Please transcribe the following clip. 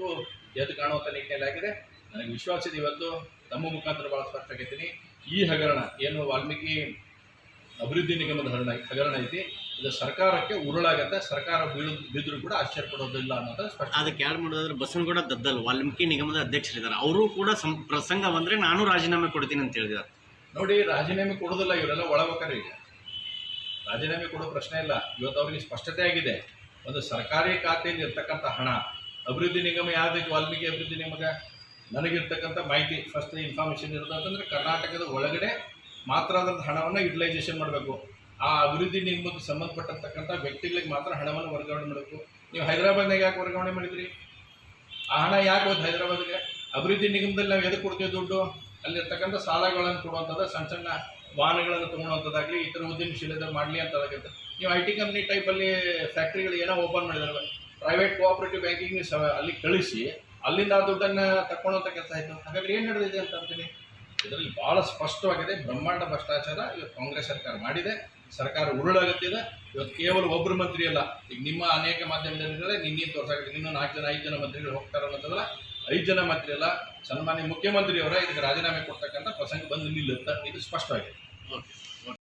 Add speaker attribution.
Speaker 1: ಇವತ್ತು ಎದ್ದು ಕಾಣುವಂಥ ನಿಟ್ಟಿನಲ್ಲಿ ಆಗಿದೆ. ನನಗೆ ವಿಶ್ವಾಸ ಇದೆ ಇವತ್ತು. ತಮ್ಮ ಮುಖಾಂತರ ಭಾಳ ಸ್ಪಷ್ಟ ಆಗೈತೀನಿ ಈ ಹಗರಣ ಏನು ವಾಲ್ಮೀಕಿ ಅಭಿವೃದ್ಧಿ ನಿಗಮದ ಹಗರಣ ಹಗರಣ ಐತಿ. ಇದು ಸರ್ಕಾರಕ್ಕೆ ಉರುಳಾಗತ್ತೆ. ಸರ್ಕಾರ ಬೀಳು ಬಿದ್ದರೂ ಕೂಡ ಆಶ್ಚರ್ಯ ಪಡೋದಿಲ್ಲ ಅನ್ನೋದು ಸ್ಪಷ್ಟ.
Speaker 2: ಅದಕ್ಕೆ ಯಾರು ಮಾಡೋದಾದ್ರೆ ಬಸವನಗೌಡ ದದ್ದಲ್ ವಾಲ್ಮೀಕಿ ನಿಗಮದ ಅಧ್ಯಕ್ಷರಿದ್ದಾರೆ. ಅವರು ಕೂಡ ಸಂ ಪ್ರಸಂಗ ಬಂದರೆ ನಾನು ರಾಜೀನಾಮೆ ಕೊಡ್ತೀನಿ ಅಂತ ಹೇಳಿದ್ದಾರೆ.
Speaker 1: ನೋಡಿ ರಾಜೀನಾಮೆ ಕೊಡೋದಿಲ್ಲ ಇವರೆಲ್ಲ ಒಳಬೇಕಾರೆ ಈಗ. ರಾಜೀನಾಮೆ ಕೊಡೋ ಪ್ರಶ್ನೆ ಇಲ್ಲ. ಇವತ್ತು ಅವರಿಗೆ ಸ್ಪಷ್ಟತೆ ಆಗಿದೆ. ಒಂದು ಸರ್ಕಾರಿ ಖಾತೆಯಲ್ಲಿ ಇರ್ತಕ್ಕಂಥ ಹಣ ಅಭಿವೃದ್ಧಿ ನಿಗಮ ಯಾವ್ದಕ್ಕೆ ವಾಲ್ಮೀಕಿ ಅಭಿವೃದ್ಧಿ ನಿಗಮ ನನಗಿರ್ತಕ್ಕಂಥ ಮಾಹಿತಿ ಫಸ್ಟ್ ಇನ್ಫಾರ್ಮೇಷನ್ ಇರುತ್ತೆ ಕರ್ನಾಟಕದ ಒಳಗಡೆ ಮಾತ್ರ ಅದರ ಹಣವನ್ನು ಯುಟಿಲೈಸೇಷನ್ ಮಾಡಬೇಕು. ಆ ಅಭಿವೃದ್ಧಿ ನಿಗಮಕ್ಕೆ ಸಂಬಂಧಪಟ್ಟಿರ್ತಕ್ಕಂಥ ವ್ಯಕ್ತಿಗಳಿಗೆ ಮಾತ್ರ ಹಣವನ್ನು ವರ್ಗಾವಣೆ ಮಾಡಬೇಕು. ನೀವು ಹೈದರಾಬಾದ್ನಾಗ ಯಾಕೆ ವರ್ಗಾವಣೆ ಮಾಡಿದ್ರಿ? ಆ ಹಣ ಯಾಕೆ ಹೋದ್ ಹೈದರಾಬಾದ್ಗೆ? ಅಭಿವೃದ್ಧಿ ನಿಗಮದಲ್ಲಿ ನಾವು ಎದಕ್ಕೆ ಕೊಡ್ತೀವಿ ದುಡ್ಡು? ಅಲ್ಲಿರ್ತಕ್ಕಂಥ ಸಾಲಗಳನ್ನು ಕೊಡುವಂಥದ್ದು, ಸಣ್ಣ ಸಣ್ಣ ವಾಹನಗಳನ್ನು ತೊಗೊಳುವಂಥದ್ದಾಗಲಿ ಇತರ ಉದ್ಯಮಶೀಲತೆ ಮಾಡಲಿ ಅಂತ ಅದಕ್ಕೆ ನೀವು ಐ ಟಿ ಕಂಪ್ನಿ ಟೈಪಲ್ಲಿ ಫ್ಯಾಕ್ಟ್ರಿಗಳು ಏನೋ ಓಪನ್ ಮಾಡಿದಾರೆ ಪ್ರೈವೇಟ್ ಕೋಆಪರೇಟಿವ್ ಬ್ಯಾಂಕಿಂಗ್ ಅಲ್ಲಿ ಕಳಿಸಿ, ಅಲ್ಲಿಂದ ಆ ದುಡ್ಡನ್ನು ತಕ್ಕೊಳ್ಳೋಂಥ ಕೆಲಸ ಆಯಿತು. ಹಾಗಾದ್ರೆ ಏನು ನಡೆದಿದೆ ಅಂತ ಅಂತೀನಿ? ಇದರಲ್ಲಿ ಭಾಳ ಸ್ಪಷ್ಟವಾಗಿದೆ, ಬ್ರಹ್ಮಾಂಡ ಭ್ರಷ್ಟಾಚಾರ ಇವತ್ತು ಕಾಂಗ್ರೆಸ್ ಸರ್ಕಾರ ಮಾಡಿದೆ, ಸರ್ಕಾರ ಉರುಳಾಗುತ್ತಿದೆ, ಇವತ್ತು ಕೇವಲ ಒಬ್ಬರು ಮಂತ್ರಿ ಅಲ್ಲ, ಈಗ ನಿಮ್ಮ ಅನೇಕ ಮಾಧ್ಯಮದಲ್ಲಿ ನಿನ್ನೇನು ತೋರ್ಸಾಗುತ್ತೆ ಇನ್ನೂ ನಾಲ್ಕು ಜನ, ಐದು ಜನ ಮಂತ್ರಿಗಳು ಹೋಗ್ತಾರೆ ಅನ್ನೋದಲ್ಲ, ಐದು ಜನ ಮಂತ್ರಿ ಅಲ್ಲ, ಸನ್ಮಾನ್ಯ ಮುಖ್ಯಮಂತ್ರಿಯವರ ಇದಕ್ಕೆ ರಾಜೀನಾಮೆ ಕೊಡ್ತಕ್ಕಂಥ ಪ್ರಸಂಗ ಬಂದು ನಿಲ್ಲುತ್ತೆ. ಇದು ಸ್ಪಷ್ಟವಾಗಿದೆ.
Speaker 2: ಓಕೆ.